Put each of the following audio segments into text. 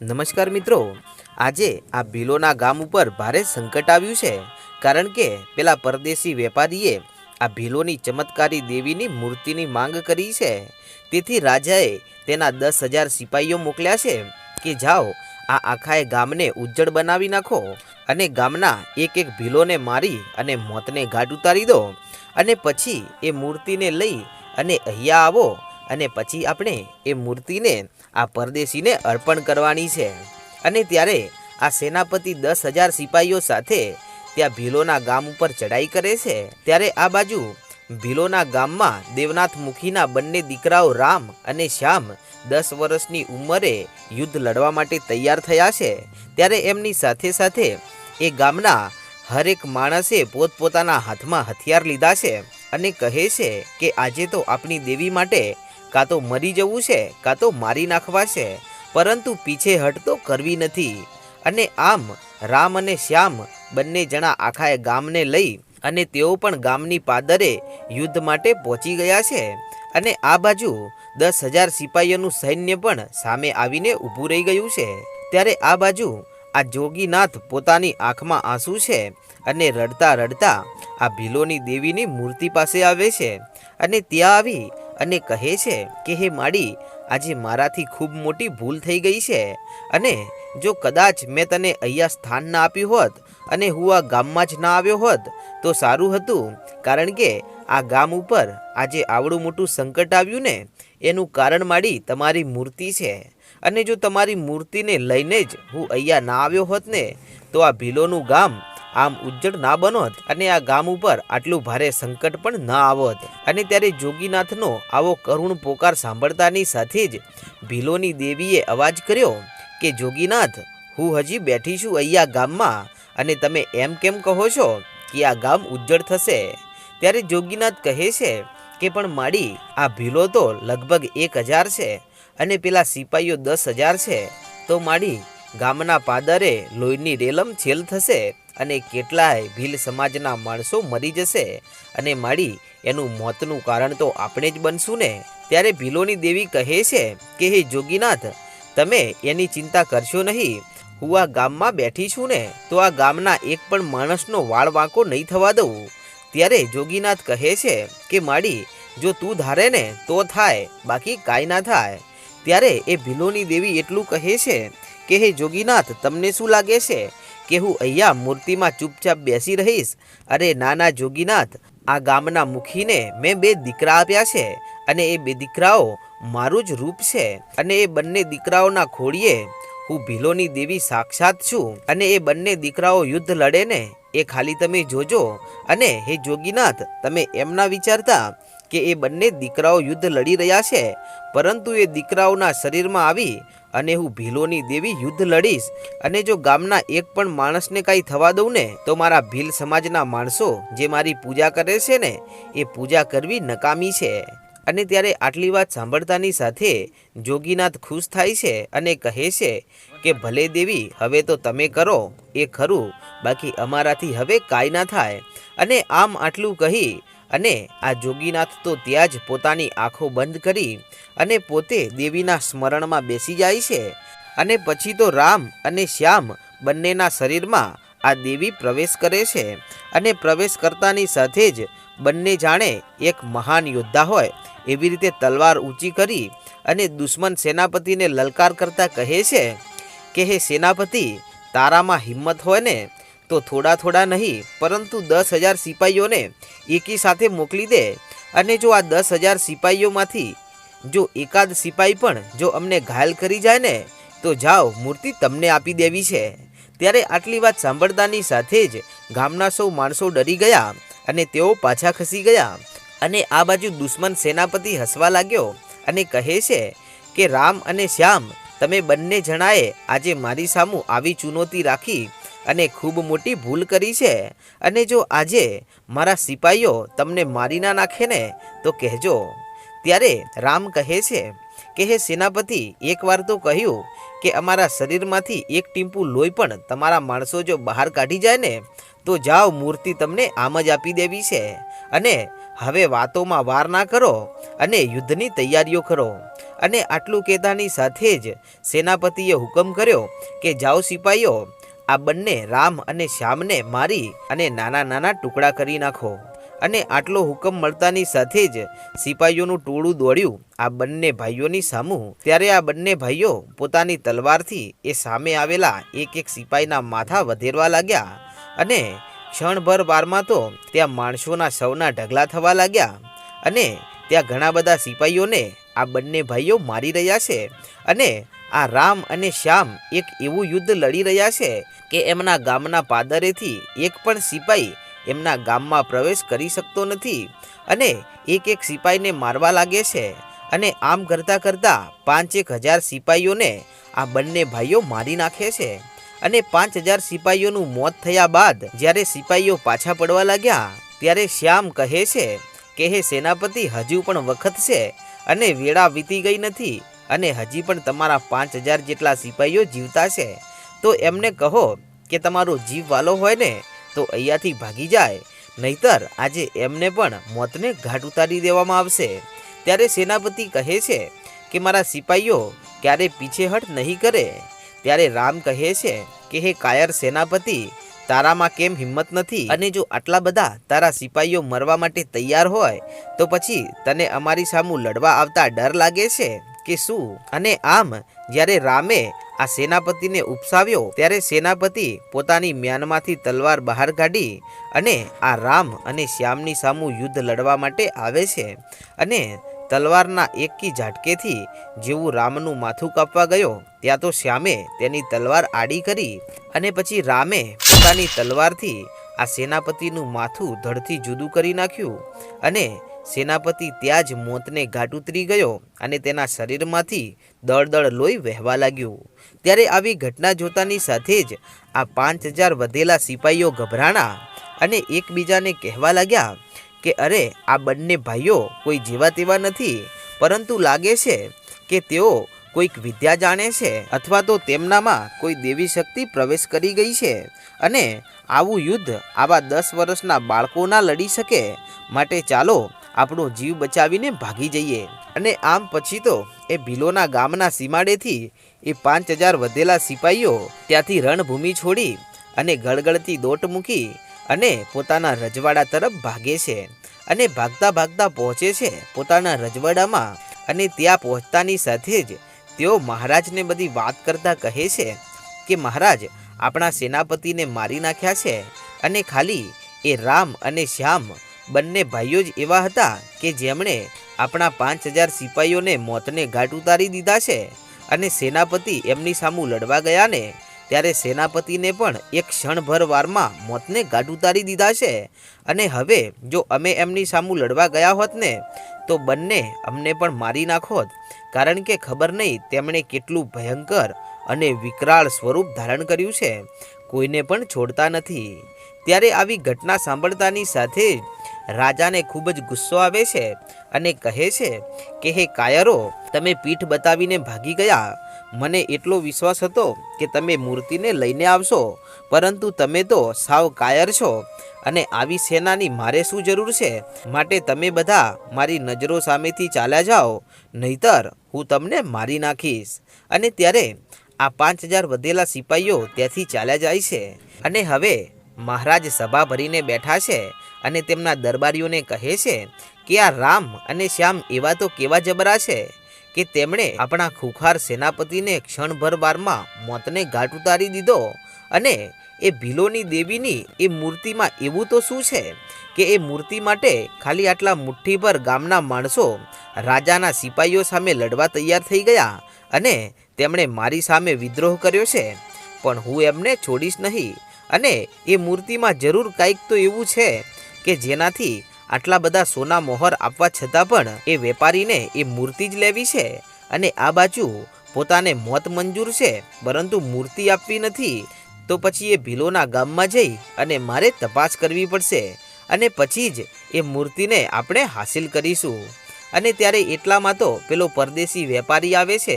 નમસ્કાર મિત્રો. આજે આ ભીલોના ગામ ઉપર ભારે સંકટ આવ્યું છે. કારણ કે પેલા પરદેશી વેપારીએ આ ભીલોની ચમત્કારી દેવીની મૂર્તિની માંગ કરી છે. તેથી રાજાએ તેના દસ હજાર સિપાહીઓ મોકલ્યા છે કે જાઓ, આ આખાએ ગામને ઉજ્જડ બનાવી નાખો અને ગામના એક એક ભીલોને મારી અને મોતને ઘાટ ઉતારી દો. અને પછી એ મૂર્તિને લઈ અને અહીંયા આવો અને પછી આપણે એ મૂર્તિને, આ પરદેશીને અર્પણ કરવાની છે. અને ત્યારે આ સેનાપતિ દસ હજાર સિપાહીઓ સાથે ત્યાં ભીલોના ગામ ઉપર ચડાઈ કરે છે. ત્યારે આ બાજુ ભીલોના ગામમાં દેવનાથ મુખીના બંને દીકરાઓ રામ અને શ્યામ દસ વર્ષની ઉંમરે યુદ્ધ લડવા માટે તૈયાર થયા છે. ત્યારે એમની સાથે સાથે એ ગામના હરેક માણસે પોતપોતાના હાથમાં હથિયાર લીધા છે અને કહે છે કે આજે તો આપણી દેવી માટે કાં તો મરી જવું છે, કાં તો મારી નાખવા છે, પરંતુ પીછેહટ તો કરવી નથી. અને આમ, રામ અને શ્યામ બંને જણા આખા ગામને લઈ અને તેઓ પણ ગામની પાદરે યુદ્ધ માટે પહોંચી ગયા છે. અને આ બાજુ દસ હજાર સિપાહીઓનું સૈન્ય પણ સામે આવીને ઊભું રહી ગયું છે. ત્યારે આ બાજુ આ જોગીનાથ પોતાની આંખમાં આંસુ છે અને રડતા રડતા આ ભીલોની દેવીની મૂર્તિ પાસે આવે છે. અને ત્યાં આવી અને કહે છે કે, હે માડી, આજે મારાથી ખૂબ મોટી ભૂલ થઈ ગઈ છે. અને જો કદાચ મેં તને અહીંયા સ્થાન ના આપ્યું હોત અને હું આ ગામમાં જ ના આવ્યો હોત, તો સારું હતું. કારણ કે આ ગામ ઉપર આજે આવડું મોટું સંકટ આવ્યું ને, એનું કારણ માડી તમારી મૂર્તિ છે. અને જો તમારી મૂર્તિને લઈને જ હું અહીંયા ના આવ્યો હોત ને, તો આ ભીલોનું ગામ આમ ઉજ્જડ ના બનોત અને આ ગામ ઉપર આટલું ભારે સંકટ પણ ન આવત અને ત્યારે જોગીનાથનો આવો કરુણ પોકાર સાંભળતાની સાથે જ ભીલોની દેવીએ અવાજ કર્યો કે, જોગીનાથ, હું હજી બેઠી છું અહીંયા ગામમાં અને તમે એમ કેમ કહો છો કે આ ગામ ઉજ્જડ થશે? ત્યારે જોગીનાથ કહે છે કે, પણ માડી, આ ભીલો તો લગભગ એક હજાર છે અને પેલા સિપાહીઓ દસ હજાર છે. તો માડી, ગામના પાદરે લોહીની રેલમ છેલ થશે. અને કેટલાય ભીલ સમાજના માણસો મરી જશે અને મારી એનું મોતનું કારણ તો આપણે જ બનશું ને? ત્યારે ભીલોની દેવી કહે છે કે, હે જોગીનાથ, તમે એની ચિંતા કરશો નહીં. હું આ ગામમાં બેઠી છું ને, તો આ ગામના એક પણ માણસનો વાળ વાંકો નહીં થવા દઉં. ત્યારે જોગીનાથ કહે છે કે, માડી, જો તું ધારે ને, તો થાય, બાકી કાંઈ ના થાય. ત્યારે એ ભીલોની દેવી એટલું કહે છે કે, હે જોગીનાથ, તમને શું લાગે છે? કે હું અહીંયા મૂર્તિમાં ચૂપચાપ બેસી રહીશ? અરે નાના જોગીનાથ, આ ગામના મુખીને મેં બે દીકરા આપ્યા છે અને એ બે દીકરાઓ મારું જ રૂપ છે અને એ બંને દીકરાઓના ખોડીએ હું ભીલોની દેવી સાક્ષાત છું અને એ બંને દીકરાઓ યુદ્ધ લડે ને, એ ખાલી તમે જોજો અને હે જોગીનાથ, તમે એમ ના વિચારતા કે એ બંને દીકરાઓ યુદ્ધ લડી રહ્યા છે. પરંતુ એ દીકરાઓના શરીરમાં આવી અને હું ભીલોની દેવી યુદ્ધ લડીશ. અને જો ગામના એક પણ માણસને કાંઈ થવા દઉં ને, તો મારા ભીલ સમાજના માણસો જે મારી પૂજા કરે છે ને, એ પૂજા કરવી નકામી છે. અને ત્યારે આટલી વાત સાંભળતાની સાથે જોગીનાથ ખુશ થાય છે અને કહે છે કે, ભલે દેવી, હવે તો તમે કરો. એ ખરું. બાકી અમારાથી હવે કાંઈ ના થાય. અને આમ આટલું કહી અને આ જોગીનાથ તો ત્યાં જ પોતાની આંખો બંધ કરી અને પોતે દેવીના સ્મરણમાં બેસી જાય છે. અને પછી તો રામ અને શ્યામ બંનેના શરીરમાં આ દેવી પ્રવેશ કરે છે અને પ્રવેશ કરતાની સાથે જ બંને જાણે એક મહાન યોદ્ધા હોય એવી રીતે તલવાર ઊંચી કરી અને દુશ્મન સેનાપતિને લલકાર કરતા કહે છે કે, હે સેનાપતિ, તારામાં હિંમત હોય ને તો થોડા થોડા નહીં, પરંતુ દસ હજાર સિપાહીઓને એકી સાથે મોકલી દે. અને જો આ દસ હજાર સિપાહીઓમાંથી જો એકાદ સિપાહી પણ જો અમને ઘાયલ કરી જાય ને, તો જાઓ, મૂર્તિ તમને આપી દેવી છે. ત્યારે આટલી વાત સાંભળતાની સાથે જ ગામના સૌ માણસો ડરી ગયા અને તેઓ પાછા ખસી ગયા. અને આ બાજુ દુશ્મન સેનાપતિ હસવા લાગ્યો અને કહે છે કે, રામ અને શ્યામ, તમે બંને જણાએ આજે મારી સામું આવી ચુનૌતી રાખી અને ખૂબ મોટી ભૂલ કરી છે. અને જો આજે મારા સિપાહીઓ તમને મારી ના નાખે ને, તો કહેજો. ત્યારે રામ કહે છે કે, હે સેનાપતિ એકવાર તો કહ્યું કે, અમારા શરીરમાંથી એક ટીમ્પુ લોહી પણ તમારા માણસો જો બહાર કાઢી જાય ને, તો જાઓ, મૂર્તિ તમને આમ જ આપી દેવી છે. અને હવે વાતોમાં વાર ના કરો અને યુદ્ધની તૈયારીઓ કરો. અને આટલું કહેતાની સાથે જ સેનાપતિએ હુકમ કર્યો કે, જાઓ સિપાહીઓ આ બંને રામ અને શ્યામને મારી અને નાના નાના ટુકડા કરી નાખો. અને આટલો હુકમ મળતાની સાથે જ સિપાહીઓનું ટોળું દોડ્યું આ બંને ભાઈઓની સામું. ત્યારે આ બંને ભાઈઓ પોતાની તલવારથી એ સામે આવેલા એક એક સિપાહીના માથા વધેરવા લાગ્યા. અને ક્ષણભર વારમાં તો ત્યાં માણસોના સૌના ઢગલા થવા લાગ્યા. અને ત્યાં ઘણા બધા સિપાહીઓને આ બંને ભાઈઓ મારી રહ્યા છે. અને આ રામ અને શ્યામ એક એવું યુદ્ધ લડી રહ્યા છે કે એમના ગામના પાદરેથી એક પણ સિપાઈ એમના ગામમાં પ્રવેશ કરી શકતો નથી અને એક એક સિપાઈને મારવા લાગે છે અને આમ કરતાં કરતાં પાંચેક હજાર સિપાહીઓને આ બંને ભાઈઓ મારી નાખે છે અને પાંચ હજાર સિપાહીઓનું મોત થયા બાદ જ્યારે સિપાહીઓ પાછા પડવા લાગ્યા ત્યારે શ્યામ કહે છે કે, હે સેનાપતિ, હજુ પણ વખત છે અને વેળા વીતી ગઈ નથી. અને હજી પણ તમારા પાંચ હજાર જેટલા સિપાહીઓ જીવતા છે. તો એમને કહો કે તમારો જીવ વાલો હોય ને, તો અહીંયાથી ભાગી જાય. નહીતર આજે એમને પણ મોતને ઘાટ ઉતારી દેવામાં આવશે. ત્યારે સેનાપતિ કહે છે કે મારા સિપાહીઓ ક્યારે પીછેહટ નહીં કરે. ત્યારે રામ કહે છે કે, હે કાયર સેનાપતિ, તારામાં કેમ હિંમત નથી? અને જો આટલા બધા તારા સિપાહીઓ મરવા માટે તૈયાર હોય, તો પછી તને અમારી સામું લડવા આવતા ડર લાગે છે? કે શું? અને આમ, જ્યારે રામે આ સેનાપતિને ઉપસાવ્યો, ત્યારે સેનાપતિ પોતાની મ્યાનમાંથી તલવાર બહાર કાઢી અને આ રામ અને શ્યામની સામું યુદ્ધ લડવા માટે આવે છે અને તલવારના એકી ઝાટકેથી જેવું રામનું માથું કાપવા ગયો, ત્યાં તો શ્યામે તેની તલવાર આડી કરી અને પછી રામે પોતાની તલવારથી આ સેનાપતિનું માથું ધડથી જુદું કરી નાખ્યું અને સેનાપતિ ત્યાં જ મોતને ઘાટ ઉતરી ગયો અને તેના શરીરમાંથી દળદળ લોહી વહેવા લાગ્યું. ત્યારે આવી ઘટના જોતાની સાથે જ આ પાંચ હજાર વધેલા સિપાહીઓ ગભરાણા અને એકબીજાને કહેવા લાગ્યા કે, અરે, આ બંને ભાઈઓ કોઈ જેવા તેવા નથી, પરંતુ લાગે છે કે તેઓ કોઈક વિદ્યા જાણે છે અથવા તો તેમનામાં કોઈ દેવી શક્તિ પ્રવેશ કરી ગઈ છે અને આવું યુદ્ધ આવા દસ વર્ષના બાળકોના લડી શકે. માટે ચાલો આપણો જીવ બચાવીને ભાગી જઈએ. અને આમ પછી તો એ ભીલોના ગામના સીમાડેથી એ પાંચ હજાર વધેલા સિપાહીઓ ત્યાંથી રણભૂમિ છોડી અને ગળગળતી દોટ મૂકી અને પોતાના રજવાડા તરફ ભાગે છે. અને ભાગતા ભાગતા પહોંચે છે પોતાના રજવાડામાં અને ત્યાં પહોંચતાની સાથે જ તેઓ મહારાજને બધી વાત કરતા કહે છે કે, મહારાજ, આપણા સેનાપતિને મારી નાખ્યા છે અને ખાલી એ રામ અને શ્યામ બંને ભાઈઓ જ એવા હતા કે જેમણે આપણા પાંચ હજાર સિપાહીઓને મોતને ઘાટ ઉતારી દીધા છે અને સેનાપતિ એમની સામું લડવા ગયા ને ત્યારે સેનાપતિને પણ એક ક્ષણભર વારમાં મોતને ઘાટ ઉતારી દીધા છે. અને હવે જો અમે એમની સામું લડવા ગયા હોત ને, તો બંને અમને પણ મારી નાખોત કારણ કે ખબર નહીં તેમણે કેટલું ભયંકર અને વિકરાળ સ્વરૂપ ધારણ કર્યું છે. કોઈને પણ છોડતા નથી. ત્યારે આવી ઘટના સાંભળતાની સાથે જ રાજાને ખૂબ જ ગુસ્સો આવે છે અને કહે છે કે, હે કાયરો, તમે પીઠ બતાવીને ભાગી ગયા. મને એટલો વિશ્વાસ હતો કે તમે મૂર્તિને લઈને આવશો, પરંતુ તમે તો સાવ કાયર છો અને આવી સેનાની મારે શું જરૂર છે? માટે તમે બધા મારી નજરો સામેથી ચાલ્યા જાઓ, નહીતર હું તમને મારી નાખીશ. અને ત્યારે આ પાંચ હજાર વધેલા સિપાહીઓ ત્યાંથી ચાલ્યા જાય છે. અને હવે મહારાજ સભા ભરીને બેઠા છે અને તેમના દરબારીઓને કહે છે કે આ રામ અને શ્યામ એવા તો કેવા જબરા છે કે તેમણે આપણા ખુખાર સેનાપતિને ક્ષણભર બારમાં મોતને ઘાટ ઉતારી દીધો અને એ ભીલોની દેવીની એ મૂર્તિમાં એવું તો શું છે કે એ મૂર્તિ માટે ખાલી આટલા મુઠ્ઠીભર ગામના માણસો રાજાના સિપાહીઓ સામે લડવા તૈયાર થઈ ગયા અને તેમણે મારી સામે વિદ્રોહ કર્યો છે. પણ હું એમને છોડીશ નહીં અને એ મૂર્તિમાં જરૂર કાંઈક તો એવું છે કે જેનાથી આટલા બધા સોના મોહર આપવા છતાં પણ એ વેપારીને એ મૂર્તિ જ લેવી છે અને આ બાજુ પોતાને મોત મંજૂર છે, પરંતુ મૂર્તિ આપવી નથી, તો પછી એ ભીલોના ગામમાં જઈ અને મારે તપાસ કરવી પડશે અને પછી જ એ મૂર્તિને આપણે હાસિલ કરીશું. અને ત્યારે એટલામાં તો પેલો પરદેશી વેપારી આવે છે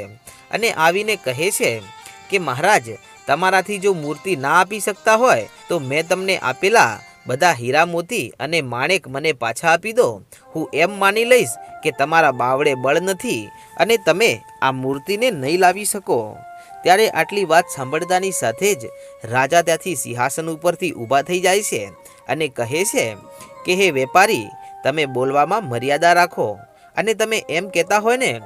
અને આવીને કહે છે કે, મહારાજ, તમારાથી જો મૂર્તિ ના આપી શકતા હોય, તો મેં તમને આપેલા બધા હીરા મોતી અને માણેક મને પાછા આપી દો. હું એમ માની લઈશ કે તમારા બાવળે બળ નથી અને તમે આ મૂર્તિને નહીં લાવી શકો. ત્યારે આટલી વાત સાંભળતાની સાથે જ રાજા ત્યાંથી સિંહાસન ઉપરથી ઊભા થઈ જાય છે અને કહે છે કે, હે વેપારી, તમે બોલવામાં મર્યાદા રાખો. અને તમે એમ કહેતા હોય ને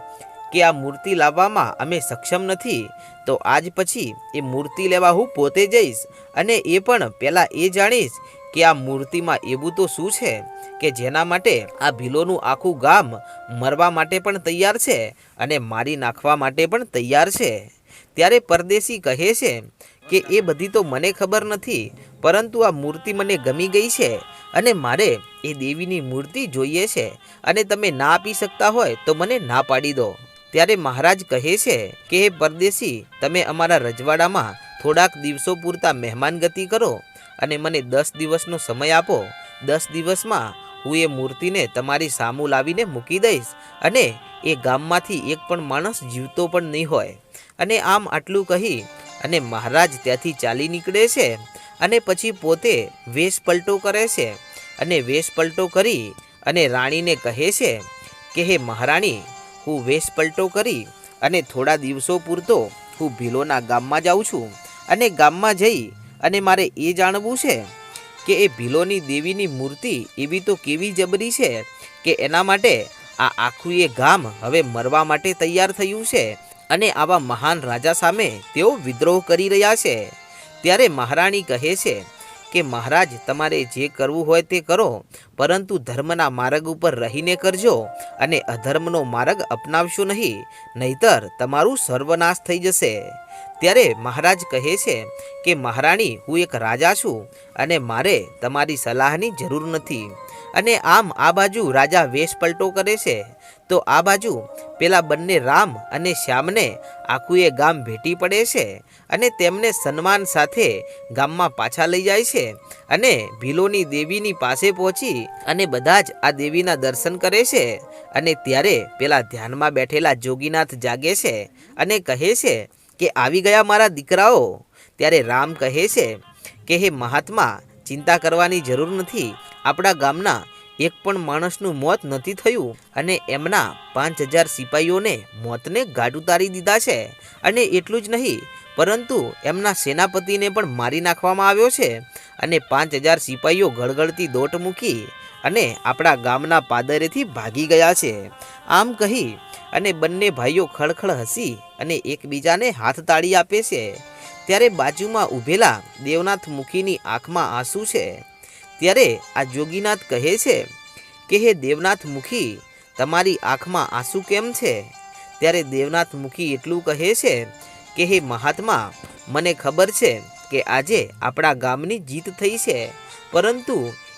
કે, આ મૂર્તિ લાવવામાં અમે સક્ષમ નથી, તો આજ પછી એ મૂર્તિ લેવા હું પોતે જઈશ અને એ પણ પહેલાં એ જાણીશ કે આ મૂર્તિમાં એવું તો શું છે કે જેના માટે આ ભીલોનું આખું ગામ મરવા માટે પણ તૈયાર છે અને મારી નાખવા માટે પણ તૈયાર છે? ત્યારે પરદેશી કહે છે કે એ બધી તો મને ખબર નથી, પરંતુ આ મૂર્તિ મને ગમી ગઈ છે અને મારે એ દેવીની મૂર્તિ જોઈએ છે અને તમે ના આપી શકતા હોય તો મને ના પાડી દો. ત્યારે મહારાજ કહે છે કે, હે પરદેશી, તમે અમારા રજવાડામાં થોડાક દિવસો પૂરતા મહેમાન ગતિ કરો અને મને દસ દિવસનો સમય આપો. દસ દિવસમાં હું એ મૂર્તિને તમારી સામું લાવીને મૂકી દઈશ અને એ ગામમાંથી એક પણ માણસ જીવતો પણ નહીં હોય. અને આમ આટલું કહી અને મહારાજ ત્યાંથી ચાલી નીકળે છે અને પછી પોતે વેશ પલટો કરે છે અને વેશ પલટો કરી અને રાણીને કહે છે કે, હે મહારાણી, હું વેશ પલટો કરી અને થોડા દિવસો પૂરતો હું ભીલોના ગામમાં જાઉં છું અને ગામમાં જઈ અને મારે એ જાણવું છે કે એ ભીલોની દેવીની મૂર્તિ એવી તો કેવી જબરી છે કે એના માટે આ આખું એ ગામ હવે મરવા માટે તૈયાર થયું છે અને આવા મહાન રાજા સામે તેઓ વિદ્રોહ કરી રહ્યા છે. ત્યારે મહારાણી કહે છે કે, મહારાજ, તમારે જે કરવું હોય તે કરો, પરંતુ ધર્મના માર્ગ ઉપર રહીને કરજો અને અધર્મનો માર્ગ અપનાવશો નહીં, નહીતર તમારું સર્વનાશ થઈ જશે. ત્યારે મહારાજ કહે છે કે, મહારાણી, હું એક રાજા છું અને મારે તમારી સલાહની જરૂર નથી. અને આમ આ બાજુ રાજા વેશ પલટો કરે છે. તો આ બાજુ પેલા બંને રામ અને શ્યામને આખું એ ગામ ભેટી પડે છે અને તેમને સન્માન સાથે ગામમાં પાછા લઈ જાય છે અને ભીલોની દેવીની પાસે પહોંચી અને બધા જ આ દેવીના દર્શન કરે છે. અને ત્યારે પેલા ધ્યાનમાં બેઠેલા જોગીનાથ જાગે છે અને કહે છે કે આવી ગયા મારા દીકરાઓ? ત્યારે રામ કહે છે કે, હે મહાત્મા, ચિંતા કરવાની જરૂર નથી. આપણા ગામના એક પણ માણસનું મોત નથી થયું અને એમના પાંચ હજાર સિપાહીઓને મોતને ગાઢ ઉતારી દીધા છે. અને એટલું જ નહીં, પરંતુ એમના સેનાપતિને પણ મારી નાખવામાં આવ્યો છે. અને પાંચ હજાર સિપાહીઓ ગળગળતી દોટ મૂકી અને આપણા ગામના પાદરેથી ભાગી ગયા છે. આમ કહી અને બંને ભાઈઓ ખળખળ હસી અને એકબીજાને હાથ તાળી આપે છે. ત્યારે બાજુમાં ઊભેલા દેવનાથ મુખીની આંખમાં આંસુ છે. ત્યારે આ જોગીનાથ કહે છે કે, હે દેવનાથ મુખી, તમારી આંખમાં આંસુ કેમ છે? ત્યારે દેવનાથ મુખી એટલું કહે છે કે, હે મહાત્મા, મને ખબર છે કે આજે આપણા ગામની જીત થઈ છે. પરંતુ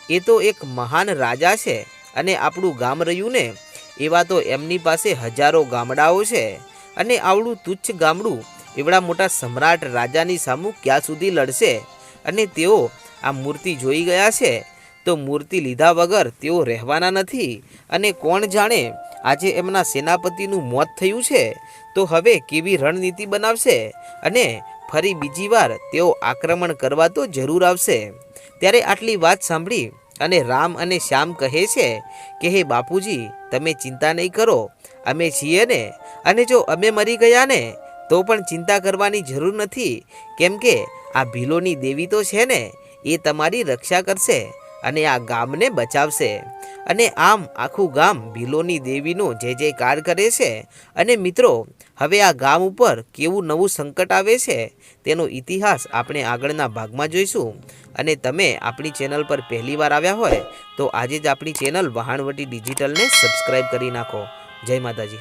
એ તો એક મહાન રાજા છે અને આપણું ગામ રહ્યું ને એવા તો એમની પાસે હજારો ગામડાઓ છે. અને આવડું તુચ્છ ગામડું એવડા મોટા સમ્રાટ રાજાની સામું ક્યાં સુધી લડશે? અને તેઓ આ મૂર્તિ જોઈ ગયા છે? તો મૂર્તિ લીધા વગર તેઓ રહેવાના નથી. અને કોણ જાણે આજે એમના સેનાપતિનું મોત થયું છે? તો હવે કેવી રણનીતિ બનાવશે? અને ફરી બીજી વાર તેઓ આક્રમણ કરવા તો જરૂર આવશે. ત્યારે આટલી વાત સાંભળી અને રામ અને શ્યામ કહે છે કે, હે બાપુજી, તમે ચિંતા નહીં કરો. અમે છીએ ને. અને જો અમે મરી ગયા ને, તો પણ ચિંતા કરવાની જરૂર નથી. કેમ કે આ ભીલોની દેવી તો છે ને. એ તમારી રક્ષા કરશે અને આ ગામને બચાવશે. અને આમ આખું ગામ ભીલોની દેવીનો જે જે કાર કરે છે. અને મિત્રો, હવે આ ગામ ઉપર કેવું નવું સંકટ આવે છે, તેનો ઇતિહાસ આપણે આગળના ભાગમાં જોઈશું. અને તમે આપણી ચેનલ પર પહેલીવાર આવ્યા હોય, તો આજે જ આપણી ચેનલ વહાણવટી ડિજિટલને સબસ્ક્રાઈબ કરી નાખો. જય માતાજી.